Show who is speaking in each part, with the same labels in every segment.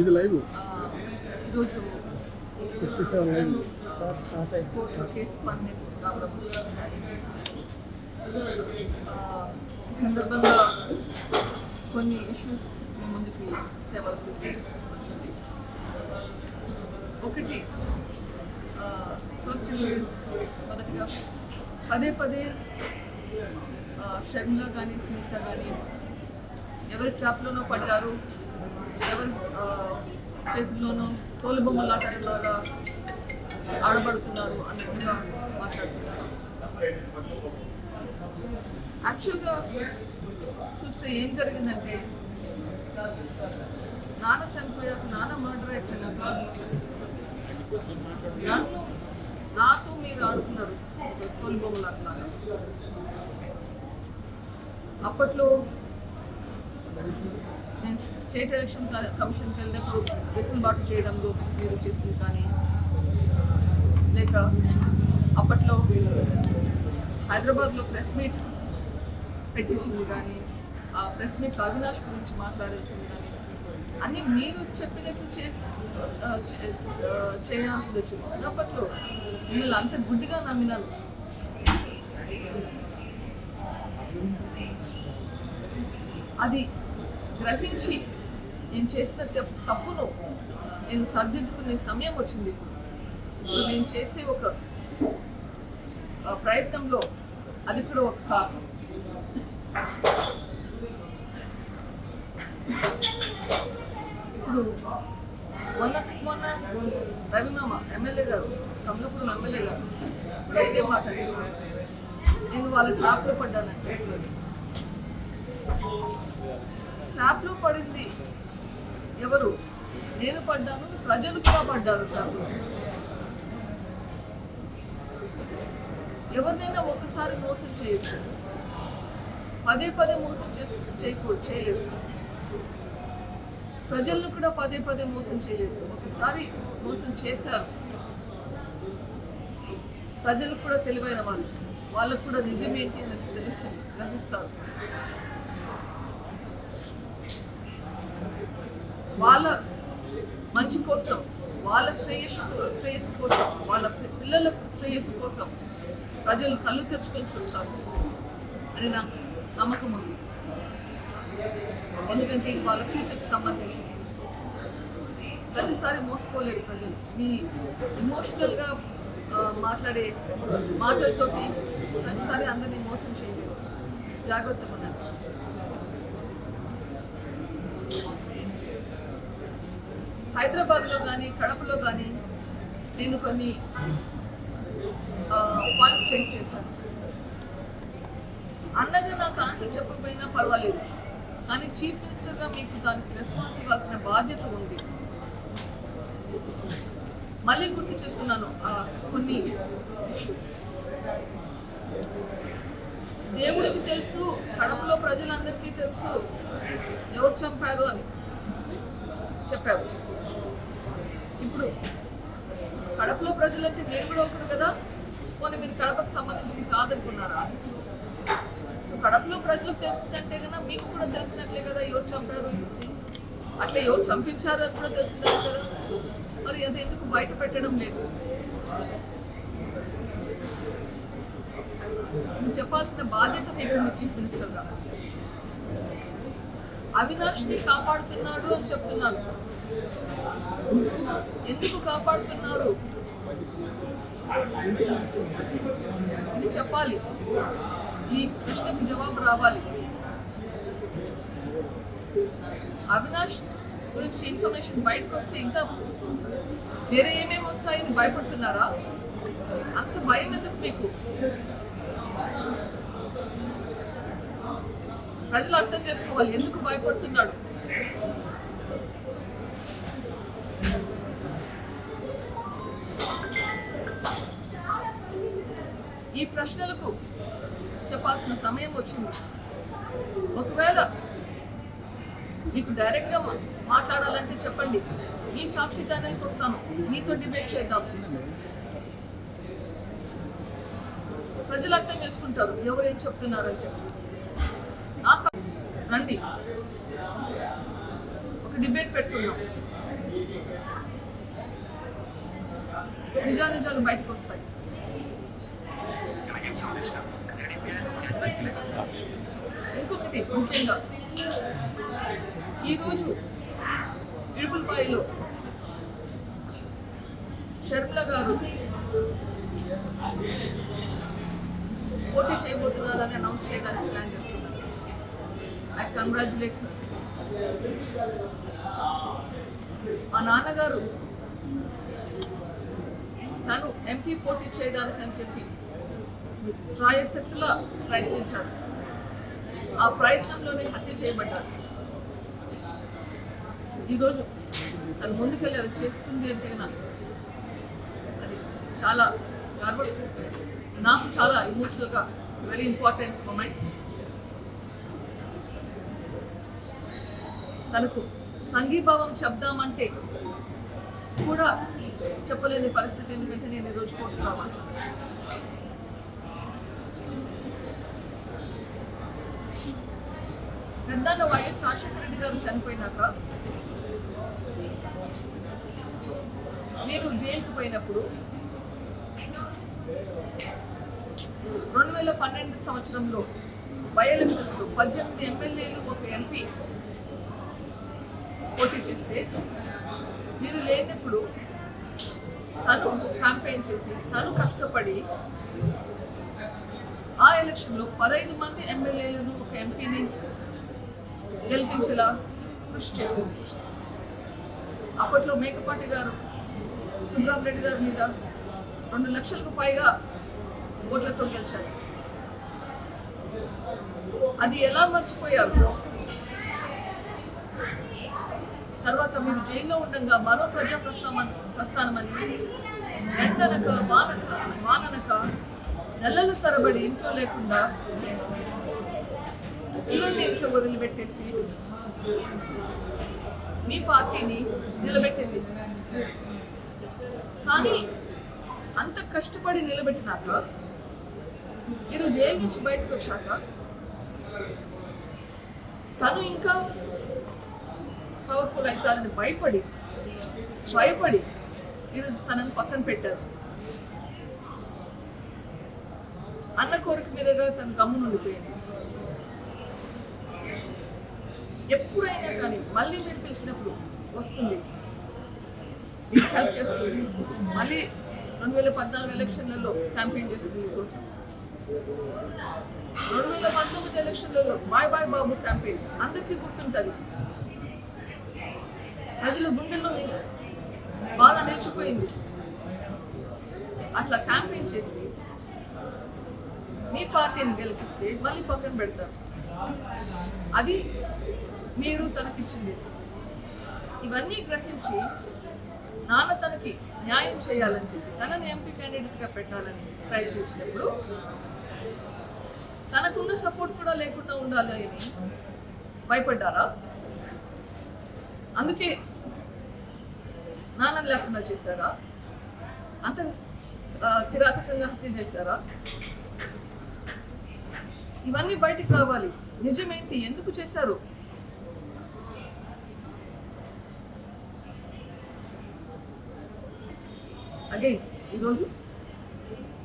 Speaker 1: ఇది లైవ్?
Speaker 2: ఈరోజు ఈ సందర్భంగా కొన్ని ఇష్యూస్ మీ ముందుకి తేవాల్సి వచ్చింది. ఒకటి ఫస్ట్ ఇష్యూస్ మొదటిగా పదే పదే షర్మిల కానీ సునీత కానీ ఎవరి ట్రాప్లోనో పడ్డారు? ఎవరి తోలు చేతుల్లోనో తోలు బొమ్మలాటలాగా ఆడబడుతున్నారు అన్నట్టుగా మాట్లాడుతున్నారు. యాక్చువల్గా చూస్తే ఏం జరిగిందంటే నాన్న చనిపోయాక నాన్న మర్డర్ అయిపోయినాక నన్ను నాతో మీరు ఆడుతున్నారు తోలు బొమ్మలాటలాగా అప్పట్లో మీన్స్ స్టేట్ ఎలక్షన్ కమిషన్కి వెళ్ళినప్పుడు వెసులుబాటు చేయడంలో మీరు చేసింది కానీ లేక అప్పట్లో హైదరాబాద్లో ప్రెస్ మీట్ పెట్టించింది కానీ ఆ ప్రెస్ మీట్లో అవినాష్ గురించి మాట్లాడాల్సింది కానీ అన్నీ మీరు చెప్పినట్టు చేసి చేయాల్సింది వచ్చింది. అప్పట్లో మిమ్మల్ని అంత గుడ్డిగా నమ్మినాను అది గ్రహించి నేను చేసిన తప్పును నేను సర్దిద్దుకునే సమయం వచ్చింది. ఇప్పుడు నేను చేసే ఒక ప్రయత్నంలో అది కూడా ఒక కారణం. ఇప్పుడు మొన్న మొన్న రవిమామ ఎమ్మెల్యే గారు కమలపురం ఎమ్మెల్యే గారు ఇదే మాట్లాడుతున్నారు నేను వాళ్ళ ట్రాప్లో పడ్డానంటే ట్రాప్లో పడింది. ఎవరు? నేను పడ్డాను ప్రజలు కూడా పడ్డారు ట్రాప్లో ఎవరినైనా ఒకసారి మోసం చేయొచ్చు. పదే పదే మోసం చేసి చేయకూడదు చేయలేదు ప్రజలను కూడా పదే పదే మోసం చేయలేదు ఒకసారి మోసం చేశారు. ప్రజలకు కూడా తెలివైన వాళ్ళు. వాళ్ళకు కూడా నిజం ఏంటి అని తెలుస్తుంది గ్రహిస్తారు. వాళ్ళ మంచి కోసం వాళ్ళ శ్రేయస్సు శ్రేయస్సు కోసం వాళ్ళ పిల్లల శ్రేయస్సు కోసం ప్రజలు కళ్ళు తెరుచుకొని చూస్తారు అని నా నమ్మకం ఉంది. ఎందుకంటే ఇది వాళ్ళ ఫ్యూచర్కి సంబంధించింది ప్రతిసారి మోసపోలేరు ప్రజలు. మీ ఎమోషనల్గా మాట్లాడే మాటలతోటి ప్రతిసారి అందరినీ మోసం చేయలేరు. జాగ్రత్తగా ఉండండి. హైదరాబాద్లో కానీ కడపలో కానీ నేను కొన్ని పాయింట్స్ ఫేస్ చేశాను. అన్నగా నాకు ఆన్సర్ చెప్పకపోయినా పర్వాలేదు. కానీ చీఫ్ మినిస్టర్గా మీకు దానికి రెస్పాన్స్ ఇవ్వాల్సిన బాధ్యత ఉంది. మళ్ళీ గుర్తు చేస్తున్నాను కొన్ని ఇష్యూస్ దేవుడికి తెలుసు కడపలో ప్రజలందరికీ తెలుసు ఎవరు చంపారు అని చెప్పారు. ఇప్పుడు కడపలో ప్రజలంటే మీరు కూడా ఒకరు కదా? పోనీ మీరు కడపకు సంబంధించింది కాదనుకున్నారా? సో కడపలో ప్రజలకు తెలిసిందంటే కదా మీకు కూడా తెలిసినట్లే కదా ఎవరు చంపారు? అట్లా ఎవరు చంపించారు అని కూడా తెలిసిందే కదా? మరి అది ఎందుకు బయట పెట్టడం లేదు? చెప్పాల్సిన బాధ్యత మీకుంది చీఫ్ మినిస్టర్గా అవినాష్ని కాపాడుతున్నాడు అని చెప్తున్నాను. ఎందుకు కాపాడుతున్నారు? ఇది చెప్పాలి. ఈ ప్రశ్నకు జవాబు రావాలి. అవినాష్ గురించి ఇన్ఫర్మేషన్ బయటకు వస్తే ఇంకా వేరే ఏమేమి వస్తాయని భయపడుతున్నారా? అంత భయం ఎందుకు మీకు? ప్రజలు అర్థం చేసుకోవాలి. ఎందుకు భయపడుతున్నాడు? ఈ ప్రశ్నలకు చెప్పాల్సిన సమయం వచ్చింది. ఒకవేళ మీకు డైరెక్ట్గా గా మాట్లాడాలంటే చెప్పండి. మీ సాక్షి ఛానల్కి వస్తాను. మీతో డిబేట్ చేద్దాం. ప్రజలు అర్థం చేసుకుంటారు. ఎవరేం చెప్తున్నారని చెప్పి. నాకు రండి. ఒక డిబేట్ పెట్టుకున్నాం నిజానిజాలు బయటకు వస్తాయి. ఇంకొకటి ముఖ్యంగా ఈరోజు ఇడుపులపాయలో షర్మిల గారు పోటీ చేయబోతున్నారని అనౌన్స్ చేయడానికి ప్లాన్ చేస్తున్నారు. ఐ కంగ్రాచులేట్ మా నాన్నగారు తను ఎంపీ పోటీ చేయడానికి అని చెప్పి శ్రాయశక్తులా ప్రయత్నించాడు ఆ ప్రయత్నంలోనే హత్య చేయబడ్డాడు ఈరోజు తను ముందుకెళ్ళి అది చేస్తుంది అంటే నాకు అది చాలా గర్వం. నాకు చాలా ఇమోషనల్గా ఇట్స్ వెరీ ఇంపార్టెంట్ మూమెంట్ తనకు సంఘీభావం చెప్దామంటే కూడా చెప్పలేని పరిస్థితి. ఎందుకంటే నేను ఈరోజు కోర్టు రావాల్సి వచ్చింది. వైఎస్ రాజశేఖర రెడ్డి గారు చనిపోయినాక నేను జైలుకు పోయినప్పుడు రెండు వేల పన్నెండు సంవత్సరంలో బై ఎలక్షన్స్లో పద్దెనిమిది ఎమ్మెల్యేలు ఒక ఎంపీ పోటీ చేస్తే మీరు లేనప్పుడు తను క్యాంపెయిన్ చేసి తను కష్టపడి ఆ ఎలక్షన్లో పదహైదు మంది ఎమ్మెల్యేలను ఒక ఎంపీని గెలిపించేలా కృషి చేసింది. అప్పట్లో మేకపాటి గారు సుబ్రహ్మరెడ్డి గారి మీద రెండు లక్షలకు పైగా ఓట్లతో గెలిచారు. అది ఎలా మర్చిపోయారు? తర్వాత మీరు జైల్లో ఉండగా మరో ప్రజా ప్రస్థానం ప్రస్థానమని ఎండనక వానక వాననక నెలల తరబడి ఇంట్లో లేకుండా పిల్లల్ని ఇంట్లో వదిలిపెట్టేసి. మీ పార్టీని నిలబెట్టింది. కానీ అంత కష్టపడి నిలబెట్టినాక మీరు జైలు నుంచి బయటకు వచ్చాక తను ఇంకా పవర్ఫుల్ అవుతారని భయపడి భయపడి మీరు తనను పక్కన పెట్టారు. అన్న కోరిక మీదగా తన గమ్ము ఎప్పుడైనా కానీ మళ్ళీ మీరు పిలిచినప్పుడు వస్తుంది. మీకు హెల్ప్ చేస్తుంది. మళ్ళీ రెండు వేల పద్నాలుగు ఎలక్షన్లలో క్యాంపెయిన్ చేస్తుంది మీకోసం రెండు వేల పంతొమ్మిది ఎలక్షన్లలో బాయ్ బాయ్ బాబు క్యాంపెయిన్ అందరికీ గుర్తుంటుంది. ప్రజల గుండెల్లో మీ- బాగా నిలిచిపోయింది. అట్లా క్యాంపెయిన్ చేసి మీ పార్టీని గెలిపిస్తే మళ్ళీ పక్కన పెడతారు. అది మీరు తనకిచ్చింది. ఇవన్నీ గ్రహించి నాన్న తనకి న్యాయం చేయాలని చెప్పి తనని ఎంపీ క్యాండిడేట్గా పెట్టాలని ప్రయత్నించినప్పుడు తనకున్న సపోర్ట్ కూడా లేకుండా ఉండాలి అని భయపడ్డారా? అందుకే నాన్న లేకుండా చేశారా? అంత కిరాతకంగా హత్య చేశారా? ఇవన్నీ బయటికి రావాలి. నిజమేంటి? ఎందుకు చేశారు? అగైన్ ఈరోజు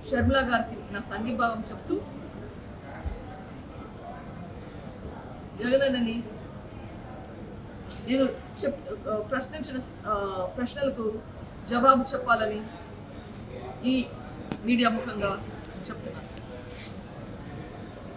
Speaker 2: షర్మిల గారికి నా సంఘీభావం చెప్తూ జగనన్నని నేను చెప్ ప్రశ్నించిన ప్రశ్నలకు జవాబు చెప్పాలని ఈ మీడియా ముఖంగా చెప్తున్నాను.